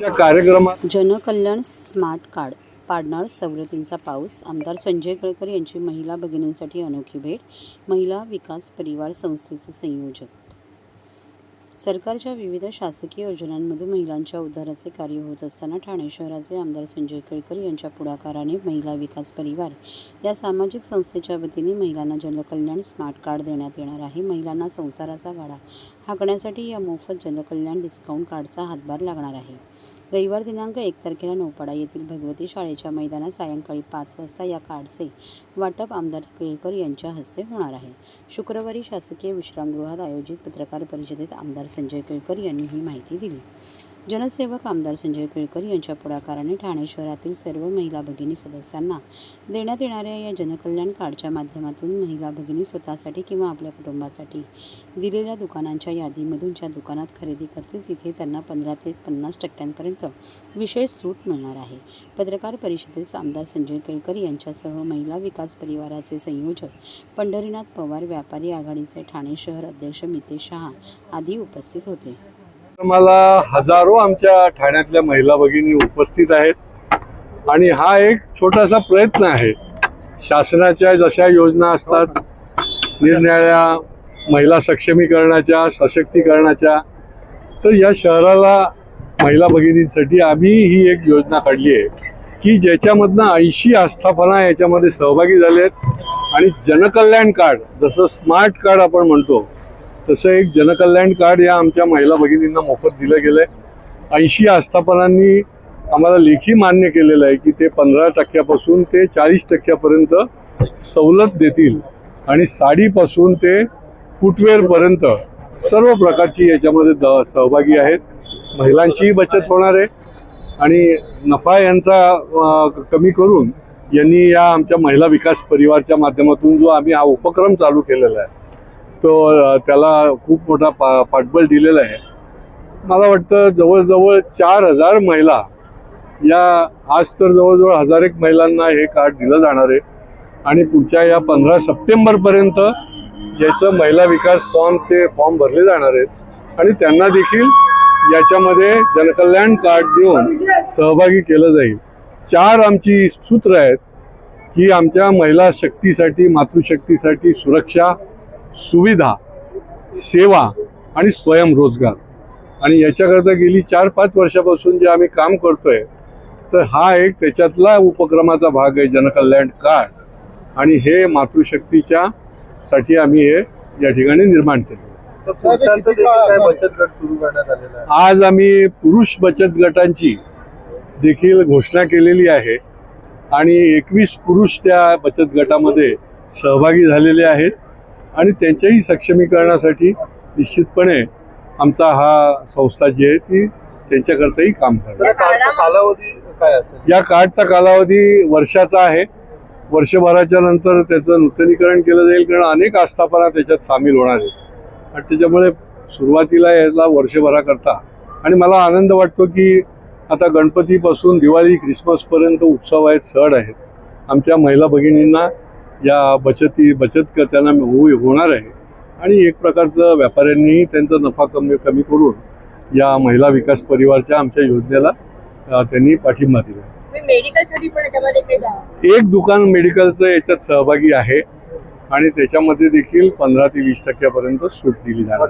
कार्यक्रमात जनकल्याण smart card पाडणार सवलतींचा पाऊस आमदार संजय केळकर यांची महिला भगिनींसाठी अनोखी भेट महिला विकास परिवार संस्थेचे संयोजक. सरकारच्या विविध शासकीय योजनांमध्ये महिलांच्या उद्धाराचे कार्य होत असताना ठाणे शहराचे आमदार संजय केळकर यांच्या पुढाकाराने महिला विकास परिवार या सामाजिक संस्थेच्या वतीने महिलांना जनकल्याण स्मार्ट कार्ड देण्यात येणार आहे. महिलांना संसाराचा वाडा हाकण्यासाठी या मोफत जनकल्याण डिस्काउंट कार्डचा हातभार लागणार आहे. रविवार दिनांक एक तारखेला नौपाडा येथील भगवती शाळेच्या मैदानात सायंकाळी पाच वाजता या कार्डचे वाटप आमदार केळकर यांच्या हस्ते होणार आहे. शुक्रवारी शासकीय विश्रामगृहात आयोजित पत्रकार परिषदेत आमदार संजय केळकर यांनी ही माहिती दिली. जनसेवक आमदार संजय केळकर यांच्या पुढाकाराने ठाणे शहरातील सर्व महिला भगिनी सदस्यांना देण्यात येणाऱ्या या जनकल्याण कार्डच्या माध्यमातून महिला भगिनी स्वतःसाठी किंवा आपल्या कुटुंबासाठी दिलेल्या दुकानांच्या यादीमधून ज्या दुकानात खरेदी करतील तिथे त्यांना पंधरा ते पन्नास टक्क्यांपर्यंत विशेष सूट मिळणार आहे. पत्रकार परिषदेत आमदार संजय केळकर यांच्यासह महिला विकास परिवाराचे संयोजक पंढरीनाथ पवार व्यापारी आघाडीचे ठाणे शहर अध्यक्ष मितेश शहा आदी उपस्थित होते. मला हजारो आमच्या ठाण्यातल्या महिला भगिनी उपस्थित आहेत. आणि हा एक छोटासा प्रयत्न आहे. शासनाच्या जशा योजना असतात निरनिराळ्या महिला सक्षमीकरणाच्या सशक्तीकरणाच्या तर या शहराला महिला भगिनींसाठी आम्ही ही एक योजना काढली आहे की ज्याच्यामधनं ऐंशी आस्थापना याच्यामध्ये सहभागी झालेत. आणि जनकल्याण कार्ड जसं स्मार्ट कार्ड आपण म्हणतो तसं एक जनकल्याण कार्ड या आमच्या महिला भगिनींना मोफत दिलं गेलं आहे ऐंशी आस्थापनांनी आम्हाला लेखी मान्य केलेलं आहे की ते पंधरा टक्क्यापासून ते चाळीस टक्क्यापर्यंत सवलत देतील आणि साडीपासून ते फुटवेअरपर्यंत सर्व प्रकारची याच्यामध्ये द सहभागी आहेत. महिलांचीही बचत होणार आहे. आणि नफा यांचा कमी करून यांनी या आमच्या महिला विकास परिवारच्या माध्यमातून जो आम्ही हा उपक्रम चालू केलेला आहे तो त्याला खूप मोठा पा पाठबळ दिलेला आहे. मला वाटतं जवळजवळ चार हजार महिला या आज तर जवळजवळ हजार एक महिलांना हे कार्ड दिलं जाणार आहे. आणि पुढच्या या पंधरा सप्टेंबरपर्यंत याचं महिला विकास फॉर्मचे फॉर्म भरले जाणार आहेत. आणि त्यांना देखील याच्यामध्ये जनकल्याण कार्ड देऊन सहभागी केलं जाईल. चार आमची सूत्र आहेत की आमच्या महिला शक्तीसाठी मातृशक्तीसाठी सुरक्षा सुविधा सेवा आणि स्वयंरोजगार आणि याच्याकरता गेली चार पाच वर्षापासून जे आम्ही काम करतोय तर हा एक त्याच्यातला उपक्रमाचा भाग आहे जनकल्याण कार्ड. आणि हे मातृशक्तीच्या साठी आम्ही हे या ठिकाणी निर्माण केलं. आज आम्ही पुरुष बचत गटांची देखील घोषणा केलेली आहे. आणि एकवीस पुरुष त्या बचत गटामध्ये सहभागी झालेले आहेत. आणि त्यांच्याही सक्षमीकरणासाठी निश्चितपणे आमचा हा संस्था जी आहे ती त्यांच्याकरताही काम करणार. तर कार्डचा कालावधी काय असेल? या कार्डचा कालावधी वर्षाचा आहे. वर्षभराच्या नंतर त्याचं नूतनीकरण केलं जाईल कारण अनेक आस्थापना त्याच्यात सामील होणार आहेत. आणि त्याच्यामुळे सुरुवातीला याला वर्षभराकरता. आणि मला आनंद वाटतो की आता गणपतीपासून दिवाळी ख्रिसमसपर्यंत उत्सव आहेत सण आहेत. आमच्या महिला भगिनींना या बचती बचत त्यांना होणार आहे. आणि एक प्रकारचं व्यापाऱ्यांनीही त्यांचा नफा कमी कमी करून या महिला विकास परिवारच्या आमच्या योजनेला त्यांनी पाठिंबा दिला. एक दुकान मेडिकलचं याच्यात सहभागी आहे. आणि त्याच्यामध्ये देखील पंधरा ते वीस टक्क्यापर्यंत सूट दिली जाणार